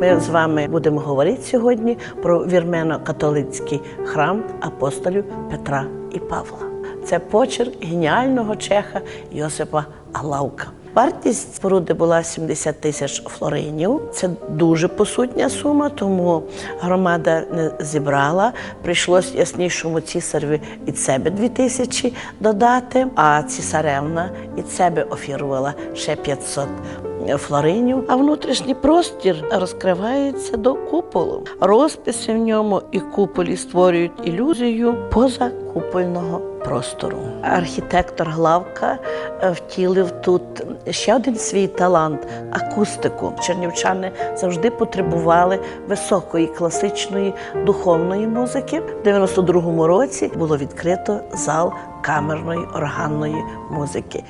Ми з вами будемо говорити сьогодні про вірмено-католицький храм апостолів Петра і Павла. Це почерк геніального чеха Йосипа Алавка. Вартість споруди була 70 тисяч флоринів. Це дуже посутня сума, тому громада не зібрала. Прийшлось яснішому цісареві від себе 2 тисячі додати, а цісаревна від себе офірувала ще 500 флоринів. А внутрішній простір розкривається до куполу. Розписи в ньому і куполі створюють ілюзію позакупольного простору. Архітектор Главка е, втілив тут ще один свій талант акустику. Чернівчани завжди потребували високої класичної духовної музики. В 92-му році було відкрито зал камерної органної музики.